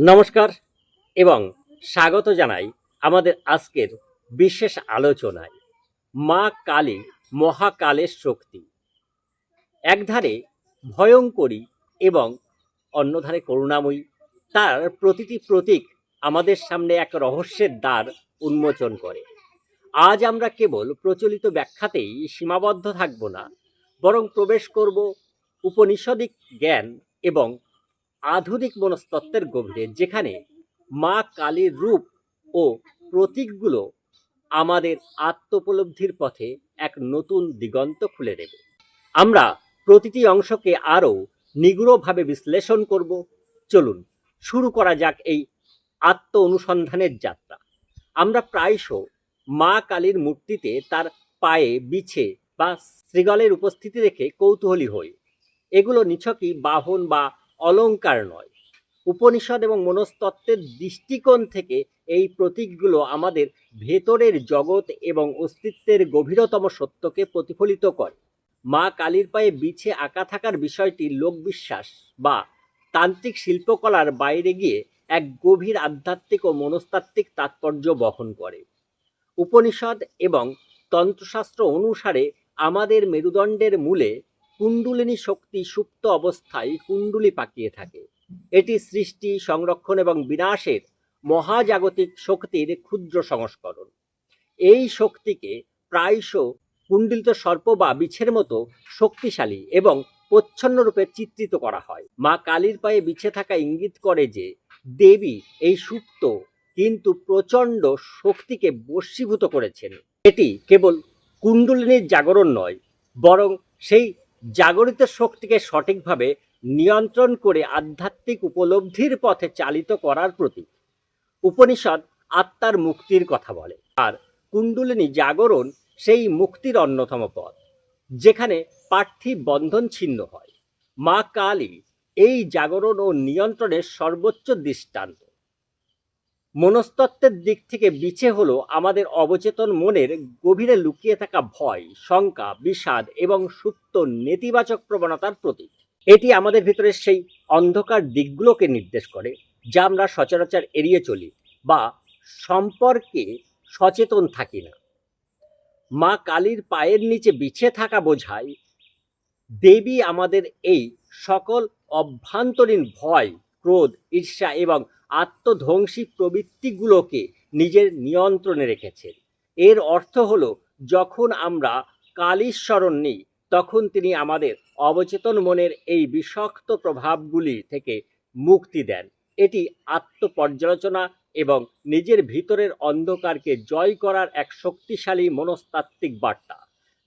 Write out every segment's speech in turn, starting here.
নমস্কার এবং স্বাগত জানাই আমাদের আজকের বিশেষ আলোচনায় মা কালী মহাকালের শক্তি। একধারে ভয়ঙ্করী এবং অন্যধারে করুণাময়ী, তার প্রতিটি প্রতীক আমাদের সামনে এক রহস্যের দ্বার উন্মোচন করে। আজ আমরা কেবল প্রচলিত ব্যাখ্যাতেই সীমাবদ্ধ থাকব না, বরং প্রবেশ করব উপনিষদিক জ্ঞান এবং আধুনিক মনস্তত্ত্বের গভীরে, যেখানে মা কালীর রূপ ও প্রতীকগুলো আমাদের আত্মোপলব্ধির পথে এক নতুন দিগন্ত খুলে দেবে। আমরা প্রতিটি অংশকে আরও নিগুড়ভাবে বিশ্লেষণ করব। চলুন, শুরু করা যাক এই আত্ম অনুসন্ধানের যাত্রা। আমরা প্রায়শ মা কালীর মূর্তিতে তার পায়ে বিছে বা শ্রীগলের উপস্থিতি রেখে কৌতূহলী হই। এগুলো নিছকই বাহন বা অলংকার নয়। উপনিষদ এবং মনস্তত্ত্বের দৃষ্টিকোণ থেকে এই প্রতীকগুলো আমাদের ভেতরের জগৎ এবং অস্তিত্বের গভীরতম সত্যকে প্রতিফলিত করে। মা কালীর পায়ে বিছে আঁকা থাকার বিষয়টি লোকবিশ্বাস বা তান্ত্রিক শিল্পকলার বাইরে গিয়ে এক গভীর আধ্যাত্মিক ও মনস্তাত্ত্বিক তাৎপর্য বহন করে। উপনিষদ এবং তন্ত্রশাস্ত্র অনুসারে আমাদের মেরুদণ্ডের মূলে কুণ্ডুলিনী শক্তি সুপ্ত অবস্থায় কুণ্ডুলি পাকিয়ে থাকে। এটি সৃষ্টি, সংরক্ষণ এবং বিনাশের মহাজাগতিক শক্তির ক্ষুদ্র সংস্করণ। এই শক্তিকে প্রায়শ কুণ্ডলিত সর্প বা বিছের মতো শক্তিশালী এবং প্রচ্ছন্নরূপে চিত্রিত করা হয়। মা কালীর পায়ে বিছে থাকা ইঙ্গিত করে যে, দেবী এই সুপ্ত কিন্তু প্রচণ্ড শক্তিকে বশীভূত করেছেন। এটি কেবল কুণ্ডলিনীর জাগরণ নয়, বরং সেই জাগরিত শক্তিকে সঠিকভাবে নিয়ন্ত্রণ করে আধ্যাত্মিক উপলব্ধির পথে চালিত করার প্রতি উপনিষদ আত্মার মুক্তির কথা বলে। আর কুণ্ডলিনী জাগরণ সেই মুক্তির অন্যতম পথ, যেখানে পার্থিব বন্ধন ছিন্ন হয়। মা কালী এই জাগরণ ও নিয়ন্ত্রণের সর্বোচ্চ দৃষ্টান্ত। মনস্তত্ত্বের দিক থেকে বিছে হলো আমাদের অবচেতন মনের গভীরে লুকিয়ে থাকা ভয়, শঙ্কা, বিষাদ এবং সুপ্ত নেতিবাচক প্রবণতার প্রতীক। এটি আমাদের ভিতরে সেই অন্ধকার দিকগুলোকে নির্দেশ করে, যা আমরা সচরাচর এড়িয়ে চলি বা সম্পর্কে সচেতন থাকি না। মা কালীর পায়ের নিচে বিছে থাকা বোঝায়, দেবী আমাদের এই সকল অভ্যন্তরীণ ভয় ক্রোধ, ঈর্ষা এবং আত্মধ্বংসী প্রবৃত্তিগুলোকে নিজের নিয়ন্ত্রণে রেখেছেন। এর অর্থ হলো, যখন আমরা কালীর স্মরণ নিই, তখন তিনি আমাদের অবচেতন মনের এই বিষাক্ত প্রভাবগুলি থেকে মুক্তি দেন। এটি আত্মপর্যালোচনা এবং নিজের ভিতরের অন্ধকারকে জয় করার এক শক্তিশালী মনস্তাত্ত্বিক বার্তা,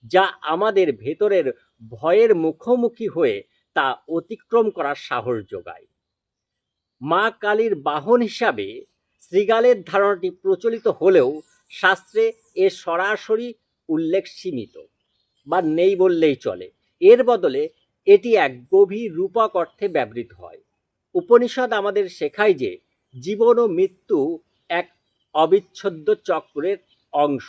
যা আমাদের ভেতরের ভয়ের মুখোমুখি হয়ে তা অতিক্রম করার সাহস যোগায়। মা কালীর বাহন হিসাবে শ্রীগালের ধারণাটি প্রচলিত হলেও শাস্ত্রে এর সরাসরি উল্লেখ সীমিত, বা নেই বললেই চলে। এর বদলে এটি এক গভীর রূপক অর্থে ব্যবহৃত হয়। উপনিষদ আমাদের শেখায় যে জীবন ও মৃত্যু এক অবিচ্ছেদ্য চক্রের অংশ।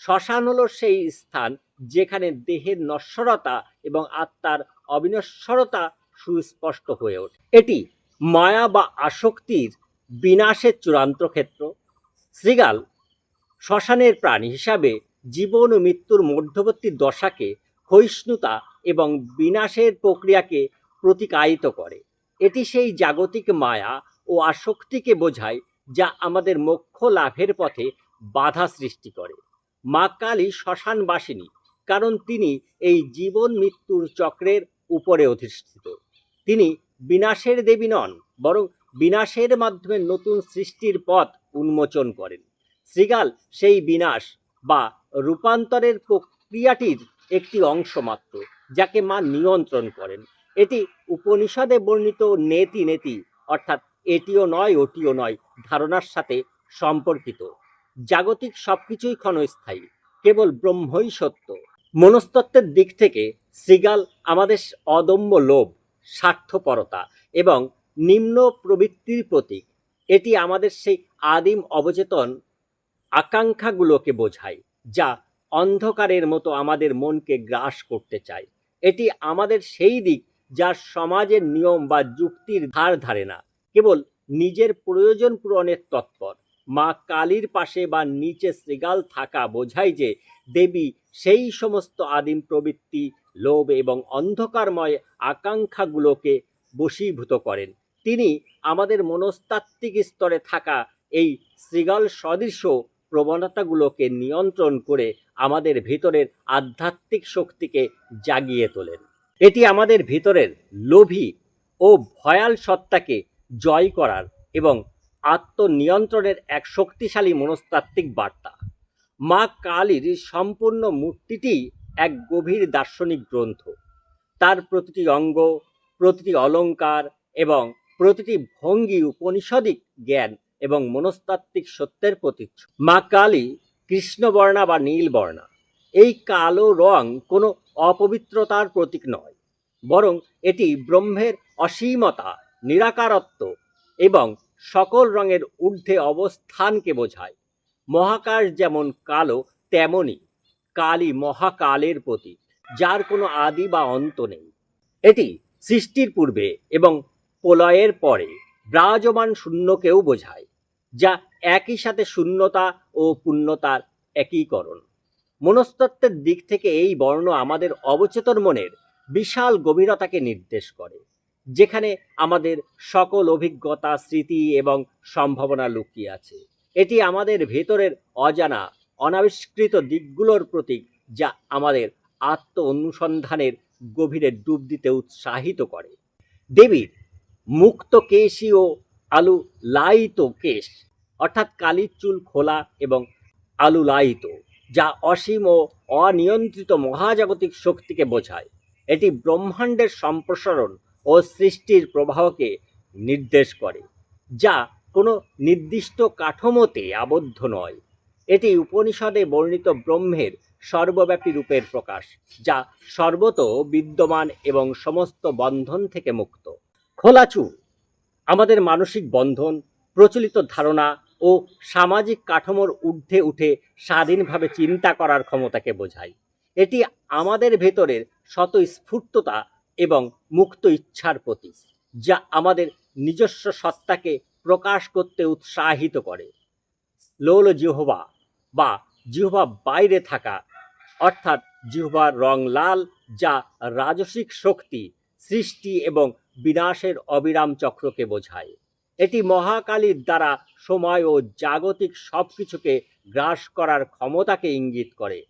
শ্মশান হল সেই স্থান যেখানে দেহের নশ্বরতা এবং আত্মার অবিনশ্বরতা সুস্পষ্ট হয়ে ওঠে। এটি মায়া বা আসক্তির বিনাশের চূড়ান্ত ক্ষেত্র। শ্রীগাল, শ্মশানের প্রাণী হিসাবে জীবন ও মৃত্যুর মধ্যবর্তী দশাকে ক্ষয়িষ্ণুতা এবং বিনাশের প্রক্রিয়াকে প্রতিকায়িত করে। এটি সেই জাগতিক মায়া ও আসক্তিকে বোঝায় যা আমাদের মোক্ষ লাভের পথে বাধা সৃষ্টি করে। মা কালী শ্মশানবাসিনী, কারণ তিনি এই জীবন মৃত্যুর চক্রের উপরে অধিষ্ঠিত। তিনি বিনাশের দেবী নন, বরং বিনাশের মাধ্যমে নতুন সৃষ্টির পথ উন্মোচন করেন। শ্রীগাল সেই বিনাশ বা রূপান্তরের প্রক্রিয়াটির একটি অংশ মাত্র, যাকে মা নিয়ন্ত্রণ করেন। এটি উপনিষদে বর্ণিত নেতি নেতি, অর্থাৎ এটিও নয়, ওটিও নয়, ধারণার সাথে সম্পর্কিত। জাগতিক সবকিছুই ক্ষণস্থায়ী, কেবল ব্রহ্মই সত্য। মনস্তত্ত্বের দিক থেকে শ্রীগাল আমাদের অদম্য লোভ স্বার্থপরতা এবং নিম্ন প্রবৃত্তির প্রতীক। এটি আমাদের সেই আদিম অবচেতন আকাঙ্ক্ষাগুলোকে বোঝায়, যা অন্ধকারের মতো আমাদের মনকে গ্রাস করতে চায়। এটি আমাদের সেই দিক যা সমাজের নিয়ম বা যুক্তির ধার ধারে না, কেবল নিজের প্রয়োজন পূরণের তৎপর। মা কালীর পাশে বা নিচে শৃগাল থাকা বোঝায় যে দেবী সেই সমস্ত আদিম প্রবৃত্তি, লোভ এবং অন্ধকারময় আকাঙ্ক্ষাগুলোকে বশীভূত করেন। তিনি আমাদের মনস্তাত্ত্বিক স্তরে থাকা এই শৃগাল সদৃশ প্রবণতাগুলোকে নিয়ন্ত্রণ করে আমাদের ভিতরের আধ্যাত্মিক শক্তিকে জাগিয়ে তোলেন। এটি আমাদের ভিতরের লোভী ও ভয়াল সত্তাকে জয় করার এবং আত্মনিয়ন্ত্রণের এক শক্তিশালী মনস্তাত্ত্বিক বার্তা। মা কালীর সম্পূর্ণ মূর্তিটি এক গভীর দার্শনিক গ্রন্থ। তার প্রতিটি অঙ্গ, প্রতিটি অলঙ্কার এবং প্রতিটি ভঙ্গি উপনিষদিক জ্ঞান এবং মনস্তাত্ত্বিক সত্যের প্রতীচ্ছ মা কালী কৃষ্ণবর্ণা বা নীলবর্ণা এই কালো রং কোনো অপবিত্রতার প্রতীক নয়, বরং এটি ব্রহ্মের অসীমতা, নিরাকারত্ব এবং সকল রঙের ঊর্ধ্বে অবস্থানকে বোঝায়। মহাকাশ যেমন কালো তেমনই কালী মহাকালের প্রতীক, যার কোনো আদি বা অন্ত নেই। এটি সৃষ্টির পূর্বে এবং প্রলয়ের পরে বিরাজমান শূন্যকেও বোঝায়, যা একই সাথে শূন্যতা ও পূর্ণতার একীকরণ। মনস্তত্ত্বের দিক থেকে এই বর্ণ আমাদের অবচেতন মনের বিশাল গভীরতাকে নির্দেশ করে। যেখানে আমাদের সকল অভিজ্ঞতা, স্মৃতি এবং সম্ভাবনা লুকিয়ে আছে। এটি আমাদের ভেতরের অজানা, অনাবিষ্কৃত দিকগুলোর প্রতীক যা আমাদের আত্ম অনুসন্ধানের গভীরে ডুব দিতে উৎসাহিত করে। দেবীর মুক্ত কেশী ও আলু লাইত কেশ, অর্থাৎ কালির চুল খোলা এবং আলুলায়িত, যা অসীম ও অনিয়ন্ত্রিত মহাজাগতিক শক্তিকে বোঝায়। এটি ব্রহ্মাণ্ডের সম্প্রসারণ ও সৃষ্টির প্রবাহকে নির্দেশ করে, যা কোনো নির্দিষ্ট কাঠামোতে আবদ্ধ নয়। এটি উপনিষদে বর্ণিত ব্রহ্মের সর্বব্যাপী রূপের প্রকাশ, যা সর্বত বিদ্যমান এবং সমস্ত বন্ধন থেকে মুক্ত। খোলা চুল, আমাদের মানসিক বন্ধন, প্রচলিত ধারণা ও সামাজিক কাঠামোর ঊর্ধ্বে উঠে স্বাধীনভাবে চিন্তা করার ক্ষমতাকে বোঝায়। এটি আমাদের ভেতরের স্বতঃস্ফূর্ততা এবং মুক্ত ইচ্ছার প্রতীক যা আমাদের নিজস্ব সত্তাকে প্রকাশ করতে উৎসাহিত করে। লোল জিহবা বা জিহবা বাইরে থাকা, অর্থাৎ জিহবার রং লাল, যা রাজসিক শক্তি, সৃষ্টি এবং বিনাশের অবিরাম চক্রকে বোঝায়। এটি মহাকালীর দ্বারা সময় ও জাগতিক সব কিছুকে গ্রাস করার ক্ষমতাকে ইঙ্গিত করে।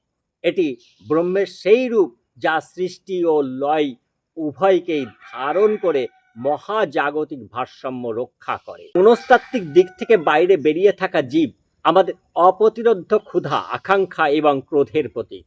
এটি ব্রহ্মের সেই রূপ যা সৃষ্টি ও লয় উভয়কেই ধারণ করে মহাজাগতিক ভারসাম্য রক্ষা করে। মনস্তাত্ত্বিক দিক থেকে বাইরে বেরিয়ে থাকা জীব আমাদের অপ্রতিরোধ ক্ষুধা, আকাঙ্ক্ষা এবং ক্রোধের প্রতীক।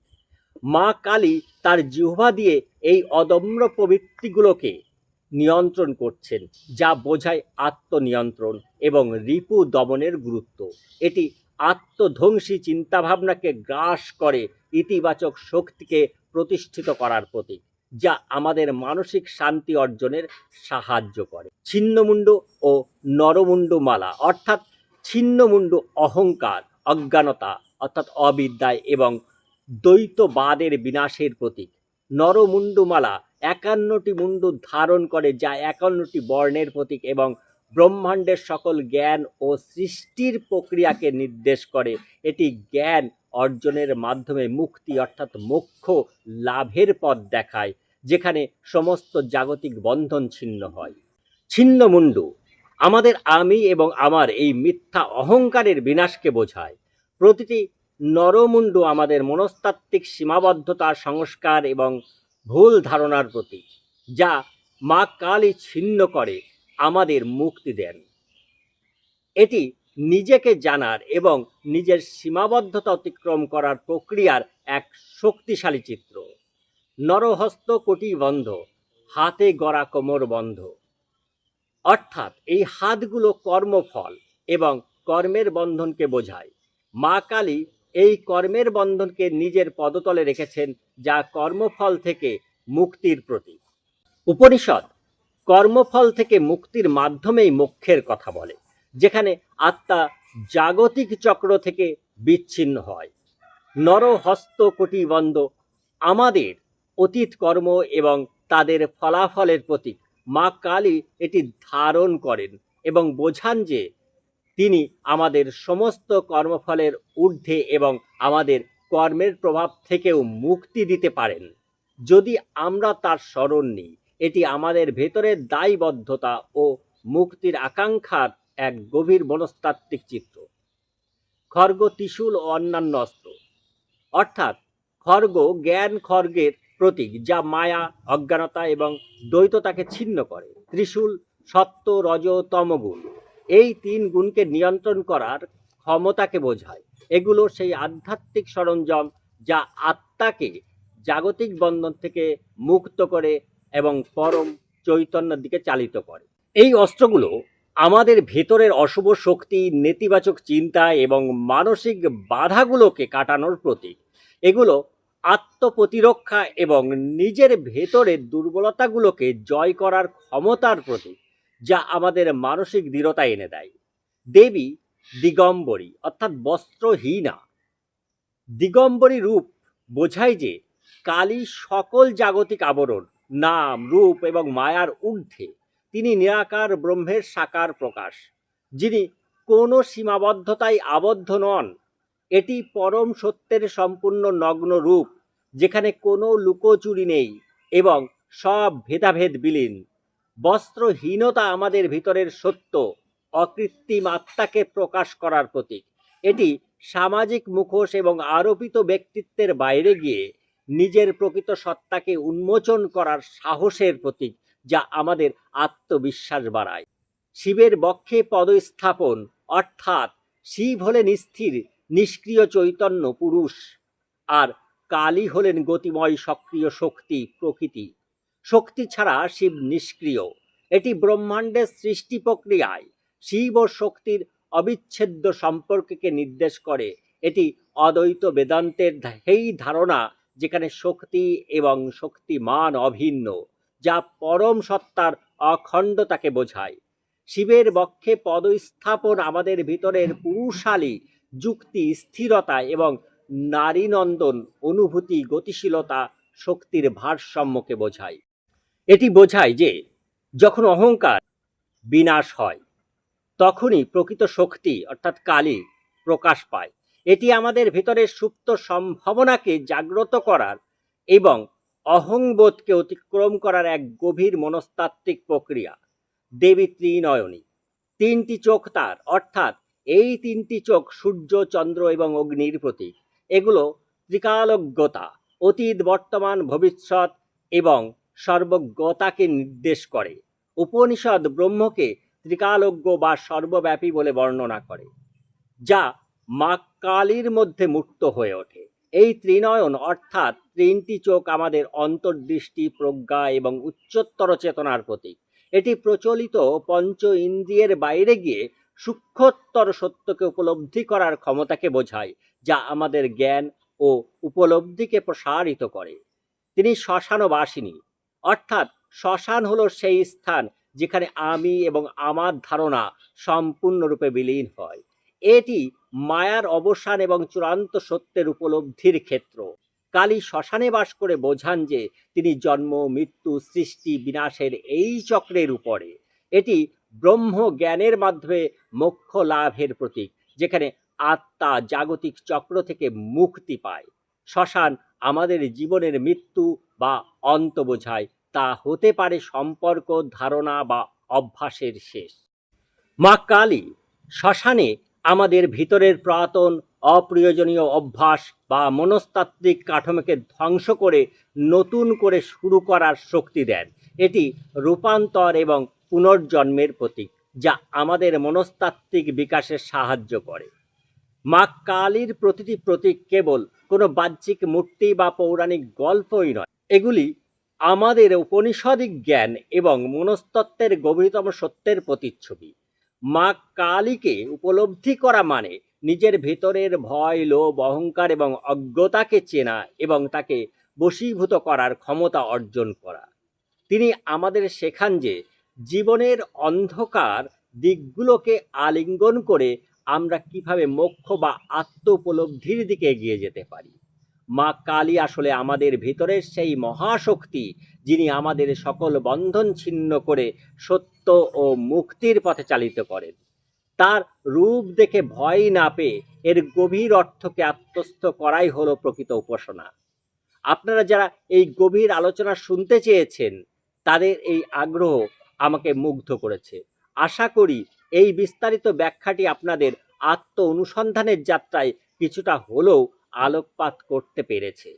মা কালী তার জিহ্বা দিয়ে এই অদম্য প্রবৃত্তিগুলোকে নিয়ন্ত্রণ করছেন, যা বোঝায় আত্মনিয়ন্ত্রণ এবং রিপু দমনের গুরুত্ব। এটি আত্মধ্বংসী চিন্তাভাবনাকে গ্রাস করে ইতিবাচক শক্তিকে প্রতিষ্ঠিত করার প্রতীক। যা আমাদের মানসিক শান্তি অর্জনের সাহায্য করে। ছিন্নমুণ্ড ও নরমুণ্ড মালা, অর্থাৎ ছিন্নমুণ্ড অহংকার, অজ্ঞানতা, অর্থাৎ অবিদ্যায় এবং দ্বৈতবাদের বিনাশের প্রতীক। নরমুণ্ডমালা একান্নটি মুন্ডু ধারণ করে, যা একান্নটি বর্ণের প্রতীক এবং ব্রহ্মাণ্ডের সকল জ্ঞান ও সৃষ্টির প্রক্রিয়াকে নির্দেশ করে। এটি জ্ঞান অর্জনের মাধ্যমে মুক্তি, অর্থাৎ মোক্ষ লাভের পথ দেখায়। যেখানে সমস্ত জাগতিক বন্ধন ছিন্ন হয়। ছিন্ন মুন্ডু আমাদের আমি এবং আমার এই মিথ্যা অহংকারের বিনাশকে বোঝায়। প্রতিটি নরমুণ্ড আমাদের মনস্তাত্ত্বিক সীমাবদ্ধতা সংস্কার এবং ভুল ধারণার প্রতি যা মা কালী ছিন্ন করে, আমাদের মুক্তি দেন। এটি নিজেকে জানার এবং নিজের সীমাবদ্ধতা অতিক্রম করার প্রক্রিয়ার এক শক্তিশালী চিত্র। নরহস্ত কোটি বন্ধ, হাতে গড়া কোমর বন্ধ। অর্থাৎ এই হাতগুলো কর্মফল এবং কর্মের বন্ধনকে বোঝায়। মা কালী এই কর্মের বন্ধনকে নিজের পদতলে রেখেছেন, যা কর্মফল থেকে মুক্তির প্রতীক। উপনিষদ কর্মফল থেকে মুক্তির মাধ্যমেই মোক্ষের কথা বলে, যেখানে আত্মা জাগতিক চক্র থেকে বিচ্ছিন্ন হয়। নরহস্ত কোটিবন্ধ আমাদের অতীত কর্ম এবং তাদের ফলাফলের প্রতীক। মা কালী এটি ধারণ করেন এবং বোঝান যে তিনি আমাদের সমস্ত কর্মফলের ঊর্ধ্বে এবং আমাদের কর্মের প্রভাব থেকেও মুক্তি দিতে পারেন। যদি আমরা তার স্মরণ নিই, এটি আমাদের ভেতরের দায়বদ্ধতা ও মুক্তির আকাঙ্ক্ষার এক গভীর মনস্তাত্ত্বিক চিত্র। খর্গ ত্রিশূল ও অন্যান্য অস্ত্র। অর্থাৎ খর্গ জ্ঞান খর্গের প্রতীক, যা মায়া, অজ্ঞানতা এবং দ্বৈততাকে ছিন্ন করে। ত্রিশূল, সত্য, রজ, তমগুণ। এই তিন গুণকে নিয়ন্ত্রণ করার ক্ষমতাকে বোঝায়। এগুলো সেই আধ্যাত্মিক সরঞ্জাম যা আত্মাকে জাগতিক বন্ধন থেকে মুক্ত করে এবং পরম চৈতন্যের দিকে চালিত করে। এই অস্ত্রগুলো আমাদের ভেতরের অশুভ শক্তি, নেতিবাচক চিন্তা এবং মানসিক বাধাগুলোকে কাটানোর প্রতীক। এগুলো আত্মপ্রতিরক্ষা এবং নিজের ভেতরের দুর্বলতাগুলোকে জয় করার ক্ষমতার প্রতীক যা আমাদের মানসিক দৃঢ়তা এনে দেয়। দেবী দিগম্বরী, অর্থাৎ বস্ত্রহীনা। দিগম্বরী রূপ বোঝায় যে কালী সকল জাগতিক আবরণ, নাম, রূপ এবং মায়ার ঊর্ধ্বে তিনি নিরাকার ব্রহ্মের সাকার প্রকাশ, যিনি কোনো সীমাবদ্ধতায় আবদ্ধ নন। এটি পরম সত্যের সম্পূর্ণ নগ্ন রূপ। যেখানে কোনো লুকোচুরি নেই এবং সব ভেদাভেদ বিলীন। বস্ত্রহীনতা আমাদের ভিতরের সত্য, অকৃত্রিম আত্মাকে প্রকাশ করার প্রতীক। এটি সামাজিক মুখোশ এবং আরোপিত ব্যক্তিত্বের বাইরে গিয়ে নিজের প্রকৃত সত্তাকে উন্মোচন করার সাহসের প্রতীক যা আমাদের আত্মবিশ্বাস বাড়ায়। শিবের বক্ষে পদস্থাপন, অর্থাৎ শিব হলেন স্থির, নিষ্ক্রিয় চৈতন্য পুরুষ। আর কালী হলেন গতিময় সক্রিয় শক্তি, প্রকৃতি। শক্তি ছাড়া শিব নিষ্ক্রিয়। এটি ব্রহ্মাণ্ডের সৃষ্টি প্রক্রিয়ায় শিব ও শক্তির অবিচ্ছেদ্য সম্পর্ককে নির্দেশ করে। এটি অদ্বৈত বেদান্তের এই ধারণা যেখানে শক্তি এবং শক্তিমান অভিন্ন, যা পরম সত্তার অখণ্ডতাকে বোঝায়। শিবের বক্ষে পদস্থাপন আমাদের ভিতরের পুরুষালী যুক্তি, স্থিরতা এবং নারীনন্দন অনুভূতি গতিশীলতা শক্তির ভারসাম্যকে বোঝায়। এটি বোঝায় যে যখন অহংকার বিনাশ হয়, তখনই প্রকৃত শক্তি অর্থাৎ কালী প্রকাশ পায়। এটি আমাদের ভিতরের সুপ্ত সম্ভাবনাকে জাগ্রত করার এবং অহংবোধকে অতিক্রম করার এক গভীর মনস্তাত্ত্বিক প্রক্রিয়া, দেবী ত্রিনয়নী। তিনটি চোখ তার, অর্থাৎ এই তিনটি চোখ সূর্য, চন্দ্র এবং অগ্নির প্রতীক। এগুলো ত্রিকালজ্ঞতা, অতীত, বর্তমান, ভবিষ্যৎ এবং সর্বজ্ঞতাকে নির্দেশ করে। উপনিষদ ব্রহ্মকে ত্রিকালজ্ঞ বা সর্বব্যাপী বলে বর্ণনা করে, যা মা কালীর মধ্যে মুক্ত হয়ে ওঠে। এই ত্রিনয়ন অর্থাৎ তিনটি চোখ আমাদের অন্তর্দৃষ্টি, প্রজ্ঞা এবং উচ্চতর চেতনার প্রতীক। এটি প্রচলিত পঞ্চ ইন্দ্রিয়ের বাইরে গিয়ে সূক্ষ্মতর সত্যকে উপলব্ধি করার ক্ষমতাকে বোঝায়। যা আমাদের জ্ঞান ও উপলব্ধিকে প্রসারিত করে। তিনি শ্মশানবাসিনী। অর্থাৎ শ্মশান হলো সেই স্থান যেখানে আমি এবং আমার ধারণা সম্পূর্ণরূপে বিলীন হয়। এটি মায়ার অবসান এবং চূড়ান্ত সত্যের উপলব্ধির ক্ষেত্র। কালী শ্মশানে বাস করে বোঝান যে তিনি জন্ম, মৃত্যু, সৃষ্টি, বিনাশের এই চক্রের উপরে। এটি ব্রহ্ম জ্ঞানের মাধ্যমে মোক্ষ লাভের প্রতীক, যেখানে আত্মা জাগতিক চক্র থেকে মুক্তি পায়। শ্মশান আমাদের জীবনের মৃত্যু বা অন্ত বোঝায় তা হতে পারে সম্পর্ক, ধারণা বা অভ্যাসের শেষ। মা কালী, শ্মশানে আমাদের ভিতরের পুরাতন, অপ্রয়োজনীয় অভ্যাস বা মনস্তাত্ত্বিক কাঠামোকে ধ্বংস করে নতুন করে শুরু করার শক্তি দেন। এটি রূপান্তর এবং পুনর্জন্মের প্রতীক, যা আমাদের মনস্তাত্ত্বিক বিকাশে সাহায্য করে। মা কালীর প্রতিটি প্রতীক কেবল কোনো বাহ্যিক মূর্তি বা পৌরাণিক গল্পই নয়। এগুলি আমাদের উপনিষদিক জ্ঞান এবং মনস্তত্ত্বের গভীরতম সত্যের প্রতিচ্ছবি। মা কালীকে উপলব্ধি করা মানে নিজের ভেতরের ভয়, লোভ, অহংকার এবং অজ্ঞতাকে চেনা এবং তাকে বশীভূত করার ক্ষমতা অর্জন করা। তিনি আমাদের শেখান যে জীবনের অন্ধকার দিকগুলোকে আলিঙ্গন করে আমরা কীভাবে মোক্ষ বা আত্ম উপলব্ধির দিকে এগিয়ে যেতে পারি? মা কালী আসলে আমাদের ভিতরের সেই মহাশক্তি, যিনি আমাদের সকল বন্ধন ছিন্ন করে সত্য ও মুক্তির পথে চালিত করেন। তার রূপ দেখে ভয় না পেয়ে এর গভীর অর্থকে আত্মস্থ করাই হলো প্রকৃত উপাসনা। আপনারা যারা এই গভীর আলোচনা শুনতে চেয়েছেন, তাদের এই আগ্রহ আমাকে মুগ্ধ করেছে। আশা করি এই বিস্তারিত ব্যাখ্যাটি আপনাদের আত্ম অনুসন্ধানের যাত্রায় কিছুটা হলেও আলোকপাত করতে পেরেছে।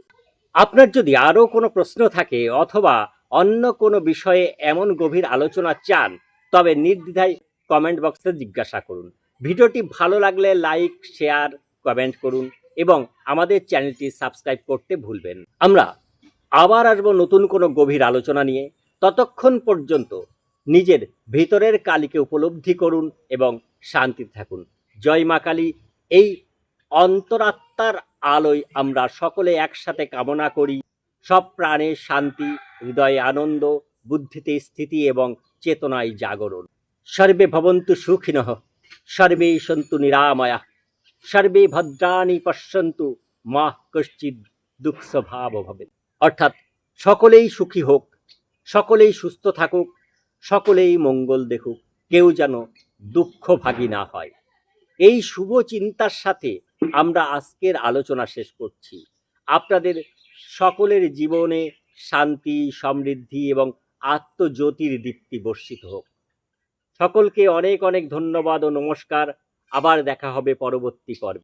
আপনার যদি আরও কোনো প্রশ্ন থাকে অথবা অন্য কোনো বিষয়ে এমন গভীর আলোচনা চান, তবে নির্দ্বিধায় কমেন্ট বক্সে জিজ্ঞাসা করুন। ভিডিওটি ভালো লাগলে লাইক, শেয়ার, কমেন্ট করুন এবং আমাদের চ্যানেলটি সাবস্ক্রাইব করতে ভুলবেন আমরা আবার আসব নতুন কোনো গভীর আলোচনা নিয়ে। ততক্ষণ পর্যন্ত নিজের ভিতরের কালীকে উপলব্ধি করুন এবং শান্তিতে থাকুন। জয় মা কালী, এই অন্তরাত্মার আলোয় আমরা সকলে একসাথে কামনা করি। সব প্রাণে শান্তি, হৃদয়ে আনন্দ, বুদ্ধিতে স্থিতি এবং চেতনায় জাগরণ। সর্বে ভবন্তু সুখিনঃ, সর্বে সন্তু নিরাময়া, সর্বে ভদ্রাণি পশ্যন্তু, মা কশ্চিৎ দুঃখ স্বভাব ভবে অর্থাৎ সকলেই সুখী হোক, সকলেই সুস্থ থাকুক সকলেই মঙ্গল দেখুক, কেউ যেন দুঃখ ভাগী না হয়। এই শুভ চিন্তার সাথে আমরা আজকের আলোচনা শেষ করছি। আপনাদের সকলের জীবনে শান্তি, সমৃদ্ধি এবং আত্মজ্যোতির দীপ্তি বর্ষিত হোক। সকলকে অনেক অনেক ধন্যবাদ ও নমস্কার। আবার দেখা হবে পরবর্তী পর্বে।